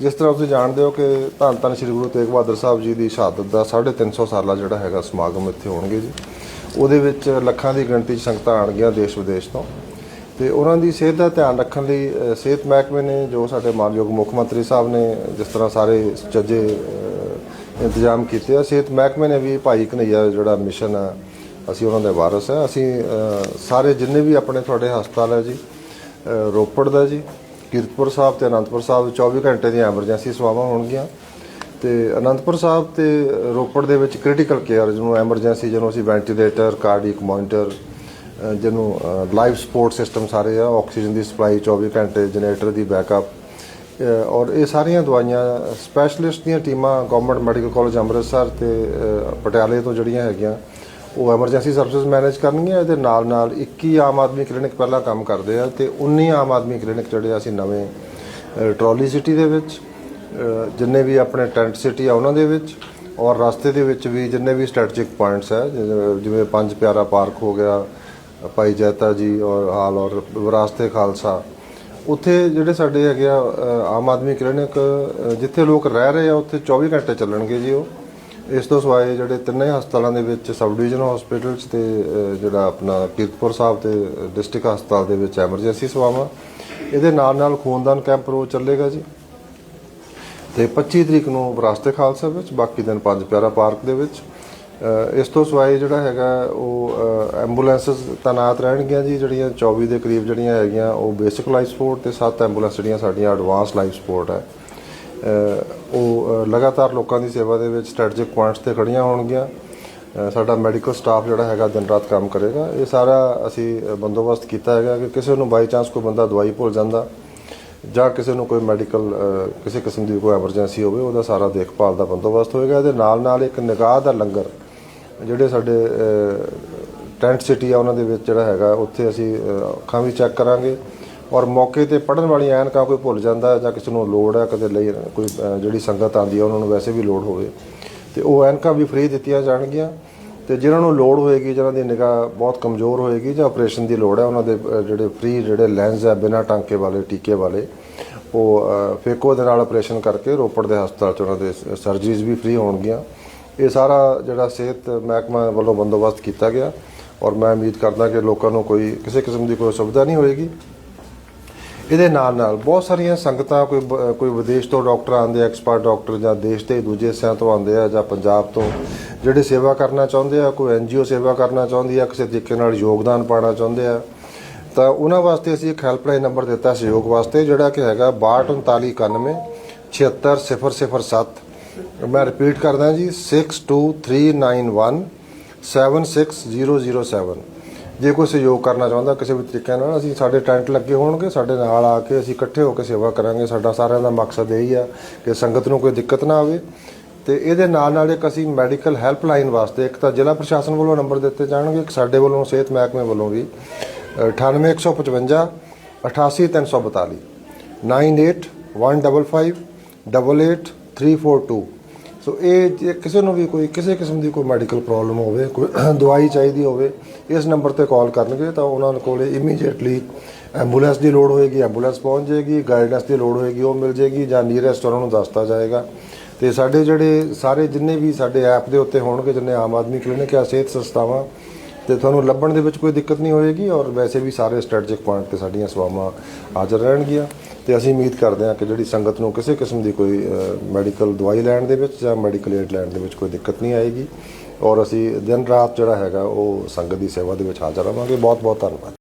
ਜਿਸ ਤਰ੍ਹਾਂ ਤੁਸੀਂ ਜਾਣਦੇ ਹੋ ਕਿ ਧੰਨ ਧੰਨ ਸ੍ਰੀ ਗੁਰੂ ਤੇਗ ਬਹਾਦਰ ਸਾਹਿਬ ਜੀ ਦੀ ਸ਼ਹਾਦਤ ਦਾ 350 ਸਾਲਾ ਜਿਹੜਾ ਹੈਗਾ ਸਮਾਗਮ ਇੱਥੇ ਹੋਣਗੇ ਜੀ। ਉਹਦੇ ਵਿੱਚ ਲੱਖਾਂ ਦੀ ਗਿਣਤੀ 'ਚ ਸੰਗਤਾਂ ਆਣਗੀਆਂ ਦੇਸ਼ ਵਿਦੇਸ਼ ਤੋਂ। ਤੇ ਉਹਨਾਂ ਦੀ ਸਿਹਤ ਦਾ ਧਿਆਨ ਰੱਖਣ ਲਈ ਸਿਹਤ ਮਹਿਕਮੇ ਨੇ ਜੋ ਸਾਡੇ ਮਾਨਯੋਗ ਮੁੱਖ ਮੰਤਰੀ ਸਾਹਿਬ ਨੇ ਜਿਸ ਤਰ੍ਹਾਂ ਸਾਰੇ ਚੱਜੇ ਇੰਤਜ਼ਾਮ ਕੀਤੇ ਆ, ਸਿਹਤ ਮਹਿਕਮੇ ਨੇ ਵੀ ਭਾਈ ਕਨਈਆ ਜਿਹੜਾ ਮਿਸ਼ਨ ਆ ਅਸੀਂ ਉਹਨਾਂ ਦੇ ਵਾਰਸ ਆ। ਅਸੀਂ ਸਾਰੇ ਜਿੰਨੇ ਵੀ ਆਪਣੇ ਤੁਹਾਡੇ ਹਸਪਤਾਲ ਹੈ ਜੀ ਰੋਪੜ ਦਾ ਜੀ ਕੀਰਤਪੁਰ ਸਾਹਿਬ ਤੇ ਅਨੰਦਪੁਰ ਸਾਹਿਬ 24 ਘੰਟੇ ਦੀਆਂ ਐਮਰਜੈਂਸੀ ਸੇਵਾਵਾਂ ਹੋਣਗੀਆਂ। ਤੇ ਅਨੰਦਪੁਰ ਸਾਹਿਬ ਤੇ ਰੋਪੜ ਦੇ ਵਿੱਚ ਕ੍ਰਿਟੀਕਲ ਕੇਅਰ ਜਿਹਨੂੰ ਐਮਰਜੈਂਸੀ, ਜਿਹਨੂੰ ਅਸੀਂ ਵੈਂਟੀਲੇਟਰ ਕਾਰਡੀਕ ਮੋਨੀਟਰ ਜਿਹਨੂੰ ਲਾਈਫ ਸਪੋਰਟ ਸਿਸਟਮ ਸਾਰੇ ਆ ਆਕਸੀਜਨ ਦੀ ਸਪਲਾਈ 24 ਘੰਟੇ, ਜਨਰੇਟਰ ਦੀ ਬੈਕਅਪ ਔਰ ਇਹ ਸਾਰੀਆਂ ਦਵਾਈਆਂ ਸਪੈਸ਼ਲਿਸਟ ਦੀਆਂ ਟੀਮਾਂ ਗਵਰਨਮੈਂਟ ਮੈਡੀਕਲ ਕਾਲਜ ਅੰਮ੍ਰਿਤਸਰ ਤੇ ਪਟਿਆਲੇ ਤੋਂ ਜਿਹੜੀਆਂ ਹੈਗੀਆਂ ਉਹ ਐਮਰਜੈਂਸੀ ਸਰਵਿਸਿਜ਼ ਮੈਨੇਜ ਕਰਨਗੀਆਂ ਇਹਦੇ ਨਾਲ ਨਾਲ 21 ਆਮ ਆਦਮੀ ਕਲੀਨਿਕ ਪਹਿਲਾਂ ਕੰਮ ਕਰਦੇ ਆ ਤੇ 19 ਆਮ ਆਦਮੀ ਕਲੀਨਿਕ ਜਿਹੜੇ ਅਸੀਂ ਨਵੇਂ ਅ, ਟਰਾਲੀ ਸਿਟੀ ਦੇ ਵਿੱਚ ਜਿੰਨੇ ਵੀ ਆਪਣੇ ਟੈਂਟ ਸਿਟੀ ਆ ਉਹਨਾਂ ਦੇ ਵਿੱਚ ਔਰ ਰਸਤੇ ਦੇ ਵਿੱਚ ਵੀ ਜਿੰਨੇ ਵੀ ਸਟ੍ਰੈਟਜਿਕ ਪੁਆਇੰਟਸ ਹੈ ਜਿਵੇਂ- ਪੰਜ ਪਿਆਰਾ ਪਾਰਕ ਹੋ ਗਿਆ ਭਾਈ ਜੈਤਾ ਜੀ ਔਰ ਹਾਲ ਔਰ ਵਿਰਾਸਤੇ ਖਾਲਸਾ ਉੱਥੇ ਜਿਹੜੇ ਸਾਡੇ ਹੈਗੇ ਆ ਆਮ ਆਦਮੀ ਕਲੀਨਿਕ ਜਿੱਥੇ ਲੋਕ ਰਹਿ ਰਹੇ ਆ ਉੱਥੇ 24 ਘੰਟੇ ਚੱਲਣਗੇ ਜੀ ਉਹ। ਇਸ ਤੋਂ ਸਿਵਾਏ ਜਿਹੜੇ ਤਿੰਨੇ ਹਸਪਤਾਲਾਂ ਦੇ ਵਿੱਚ ਸਬ ਡਿਵੀਜ਼ਨ ਹਸਪੀਟਲ 'ਚ ਤੇ ਅ, ਜਿਹੜਾ ਆਪਣਾ ਕੀਰਤਪੁਰ ਸਾਹਿਬ ਤੇ ਡਿਸਟ੍ਰਿਕਟ ਹਸਪਤਾਲ ਦੇ ਵਿੱਚ ਐਮਰਜੈਂਸੀ ਸੇਵਾਵਾਂ ਇਹਦੇ ਨਾਲ ਨਾਲ ਖੂਨਦਾਨ ਕੈਂਪ ਰੋਜ਼ ਚੱਲੇਗਾ ਜੀ। ਤੇ 25 ਤਰੀਕ ਨੂੰ ਵਿਰਾਸਤ ਖਾਲਸਾ ਵਿੱਚ ਬਾਕੀ ਦਿਨ ਪੰਜ ਪਿਆਰਾ ਪਾਰਕ ਦੇ ਵਿੱਚ। ਅ, ਇਸ ਤੋਂ ਸਿਵਾਏ ਜਿਹੜਾ ਹੈਗਾ ਉਹ ਐਂਬੂਲੈਂਸਸ ਤਾਇਨਾਤ ਰਹਿਣਗੀਆਂ ਜੀ ਜਿਹੜੀਆਂ 24 ਦੇ ਕਰੀਬ ਜਿਹੜੀਆਂ ਹੈਗੀਆਂ ਉਹ ਬੇਸਿਕ ਲਾਈਫ ਸਪੋਰਟ ਤੇ 7 ਐਂਬੂਲੈਂਸ ਜਿਹੜੀਆਂ ਸਾਡੀਆਂ ਐਡਵਾਂਸ ਲਾਈਫ ਸਪੋਰਟ ਹੈ। ਉਹ ਲਗਾਤਾਰ ਲੋਕਾਂ ਦੀ ਸੇਵਾ ਦੇ ਵਿੱਚ ਸਟ੍ਰੈਟਜਿਕ ਪੁਆਇੰਟਸ ਤੇ ਖੜੀਆਂ ਹੋਣਗੀਆਂ। ਸਾਡਾ ਮੈਡੀਕਲ ਸਟਾਫ ਜਿਹੜਾ ਹੈਗਾ ਦਿਨ ਰਾਤ ਕੰਮ ਕਰੇਗਾ। ਇਹ ਸਾਰਾ ਅਸੀਂ ਬੰਦੋਬਸਤ ਕੀਤਾ ਹੈਗਾ ਕਿ ਕਿਸੇ ਨੂੰ ਬਾਈ ਚਾਂਸ ਕੋਈ ਬੰਦਾ ਦਵਾਈ ਭੁੱਲ ਜਾਂਦਾ ਜਾਂ ਕਿਸੇ ਨੂੰ ਕੋਈ ਮੈਡੀਕਲ ਕਿਸੇ ਕਿਸਮ ਦੀ ਕੋਈ ਐਮਰਜੈਂਸੀ ਹੋਵੇ, ਉਹਦਾ ਸਾਰਾ ਦੇਖਭਾਲ ਦਾ ਬੰਦੋਬਸਤ ਹੋਏਗਾ। ਇਹਦੇ ਨਾਲ ਨਾਲ ਇੱਕ ਨਿਗਾਹ ਦਾ ਲੰਗਰ, ਜਿਹੜੇ ਸਾਡੇ ਟੈਂਟ ਸਿਟੀ ਆ, ਉਹਨਾਂ ਦੇ ਵਿੱਚ ਜਿਹੜਾ ਹੈਗਾ, ਉੱਥੇ ਅਸੀਂ ਅੱਖਾਂ ਵੀ ਚੈੱਕ ਕਰਾਂਗੇ। ਔਰ ਮੌਕੇ ਤੇ ਪੜਨ ਵਾਲੀਆਂ ਐਨਕਾਂ ਕੋਈ ਭੁੱਲ ਜਾਂਦਾ ਜਾਂ ਕਿਸੇ ਨੂੰ ਲੋੜ ਹੈ, ਕਦੇ ਲਈ, ਕੋਈ ਜਿਹੜੀ ਸੰਗਤ ਆਂਦੀ ਹੈ, ਉਹਨਾਂ ਨੂੰ ਵੈਸੇ ਵੀ ਲੋੜ ਹੋਵੇ। ਤੇ ਉਹ ਐਨਕਾਂ ਵੀ ਫ੍ਰੀ ਦਿੱਤੀਆਂ ਜਾਣਗੀਆਂ। ਤੇ ਜਿਨ੍ਹਾਂ ਨੂੰ ਲੋੜ ਹੋਏਗੀ, ਜਿਨ੍ਹਾਂ ਦੀ ਨਿਗਾਹ ਬਹੁਤ ਕਮਜ਼ੋਰ ਹੋਏਗੀ ਜਾਂ ਆਪਰੇਸ਼ਨ ਦੀ ਲੋੜ ਹੈ, ਉਹਨਾਂ ਦੇ ਜਿਹੜੇ ਫ੍ਰੀ ਜਿਹੜੇ ਲੈਂਸ ਹੈ, ਬਿਨਾਂ ਟਾਂਕੇ ਵਾਲੇ, ਟੀਕੇ ਵਾਲੇ, ਉਹ ਫੇਕੋ ਦੇ ਨਾਲ ਆਪਰੇਸ਼ਨ ਕਰਕੇ ਰੋਪੜ ਦੇ ਹਸਪਤਾਲ 'ਚ ਉਹਨਾਂ ਦੇ ਸਰਜਰੀਜ਼ ਵੀ ਫ੍ਰੀ ਹੋਣਗੀਆਂ। ਇਹ ਸਾਰਾ ਜਿਹੜਾ ਸਿਹਤ ਮਹਿਕਮਾ ਵੱਲੋਂ ਬੰਦੋਬਸਤ ਕੀਤਾ ਗਿਆ। ਔਰ ਮੈਂ ਉਮੀਦ ਕਰਦਾ ਕਿ ਲੋਕਾਂ ਨੂੰ ਕੋਈ ਕਿਸੇ ਕਿਸਮ ਦੀ ਕੋਈ ਸੁਵਿਧਾ ਨਹੀਂ ਹੋਏਗੀ। ਇਹਦੇ ਨਾਲ ਨਾਲ ਬਹੁਤ ਸਾਰੀਆਂ ਸੰਗਤਾਂ, ਕੋਈ ਬ- ਕੋਈ ਵਿਦੇਸ਼ ਤੋਂ ਡਾਕਟਰ ਆਉਂਦੇ ਐਕਸਪਰਟ ਡਾਕਟਰ ਜਾਂ ਦੇਸ਼ ਦੇ ਦੂਜੇ ਹਿੱਸਿਆਂ ਤੋਂ ਆਉਂਦੇ ਆ ਜਾਂ ਪੰਜਾਬ ਤੋਂ, ਜਿਹੜੇ ਸੇਵਾ ਕਰਨਾ ਚਾਹੁੰਦੇ ਆ, ਕੋਈ ਐਨਜੀਓ ਸੇਵਾ ਕਰਨਾ ਚਾਹੁੰਦੀ ਆ, ਕਿਸੇ ਤਰੀਕੇ ਨਾਲ ਯੋਗਦਾਨ ਪਾਉਣਾ ਚਾਹੁੰਦੇ ਆ, ਤਾਂ ਉਹਨਾਂ ਵਾਸਤੇ ਅਸੀਂ ਇੱਕ ਹੈਲਪਲਾਈਨ ਨੰਬਰ ਦਿੱਤਾ ਸਹਿਯੋਗ ਵਾਸਤੇ, ਜਿਹੜਾ ਕਿ ਹੈਗਾ 623991 76007 ਮੈਂ ਰਿਪੀਟ ਕਰਦਾ ਜੀ 62391 76007 ਜੇ ਕੋਈ ਸਹਿਯੋਗ ਕਰਨਾ ਚਾਹੁੰਦਾ ਕਿਸੇ ਵੀ ਤਰੀਕੇ ਨਾਲ, ਅਸੀਂ ਸਾਡੇ ਟੈਂਟ ਲੱਗੇ ਹੋਣਗੇ, ਸਾਡੇ ਨਾਲ ਆ ਕੇ ਅਸੀਂ ਇਕੱਠੇ ਹੋ ਕੇ ਸੇਵਾ ਕਰਾਂਗੇ। ਸਾਡਾ ਸਾਰਿਆਂ ਦਾ ਮਕਸਦ ਇਹੀ ਆ ਕਿ ਸੰਗਤ ਨੂੰ ਕੋਈ ਦਿੱਕਤ ਨਾ ਆਵੇ। ਤੇ ਇਹਦੇ ਨਾਲ ਨਾਲ ਇੱਕ ਅਸੀਂ ਮੈਡੀਕਲ ਹੈਲਪਲਾਈਨ ਵਾਸਤੇ, ਇੱਕ ਤਾਂ ਜ਼ਿਲ੍ਹਾ ਪ੍ਰਸ਼ਾਸਨ ਵੱਲੋਂ ਨੰਬਰ ਦਿੱਤੇ ਜਾਣਗੇ, ਇੱਕ ਸਾਡੇ ਵੱਲੋਂ, ਸਿਹਤ ਮਹਿਕਮੇ ਵੱਲੋਂ ਵੀ। 98155 88342 9815588342 ਸੋ ਇਹ ਜੇ ਕਿਸੇ ਨੂੰ ਵੀ ਕੋਈ, ਕਿਸੇ ਕਿਸਮ ਦੀ ਕੋਈ ਮੈਡੀਕਲ ਪ੍ਰੋਬਲਮ ਹੋਵੇ, ਕੋਈ ਦਵਾਈ ਚਾਹੀਦੀ ਹੋਵੇ, ਇਸ ਨੰਬਰ ਤੇ ਕਾਲ ਕਰਨਗੇ ਤਾਂ ਉਹਨਾਂ ਕੋਲੇ ਇਮੀਡੀਏਟਲੀ ਐਂਬੂਲੈਂਸ ਦੀ ਲੋੜ ਹੋਏਗੀ ਐਂਬੂਲੈਂਸ ਪਹੁੰਚ ਜਾਏਗੀ ਗਾਈਡੈਂਸ ਦੀ ਲੋੜ ਹੋਏਗੀ, ਉਹ ਮਿਲ ਜਾਏਗੀ ਜਾਂ ਨੀਅਰੈਸਟ ਉਹਨਾਂ ਨੂੰ ਦੱਸਤਾ ਜਾਏਗਾ। ਤੇ ਸਾਡੇ ਜਿਹੜੇ ਸਾਰੇ ਜਿੰਨੇ ਵੀ ਸਾਡੇ ਐਪ ਦੇ ਉੱਤੇ ਹੋਣਗੇ, ਜਿੰਨੇ ਆਮ ਆਦਮੀ ਕਲੀਨਿਕ ਆ, ਸਿਹਤ ਸੰਸਥਾਵਾਂ ਤੇ ਤੁਹਾਨੂੰ ਲੱਭਣ ਦੇ ਵਿੱਚ ਕੋਈ ਦਿੱਕਤ ਨਹੀਂ ਹੋਏਗੀ ਔਰ ਵੈਸੇ ਵੀ ਸਾਰੇ ਸਟ੍ਰੈਟਜਿਕ ਪੁਆਇੰਟ ਤੇ ਸਾਡੀਆਂ ਸੇਵਾਵਾਂ ਹਾਜ਼ਰ ਰਹਿਣਗੀਆਂ। ਤੇ ਅਸੀਂ ਉਮੀਦ ਕਰਦੇ ਹਾਂ ਕਿ ਜਿਹੜੀ ਸੰਗਤ ਨੂੰ ਕਿਸੇ ਕਿਸਮ ਦੀ ਕੋਈ ਮੈਡੀਕਲ ਦਵਾਈ ਲੈਣ ਦੇ ਵਿੱਚ ਜਾਂ ਮੈਡੀਕਲ ਏਡ ਲੈਣ ਦੇ ਵਿੱਚ ਕੋਈ ਦਿੱਕਤ ਨਹੀਂ ਆਏਗੀ। ਔਰ ਅਸੀਂ ਦਿਨ ਰਾਤ ਜਿਹੜਾ ਹੈਗਾ ਉਹ ਸੰਗਤ ਦੀ ਸੇਵਾ ਦੇ ਵਿੱਚ ਹਾਜ਼ਰ ਰਵਾਂਗੇ। ਬਹੁਤ ਬਹੁਤ ਧੰਨਵਾਦ।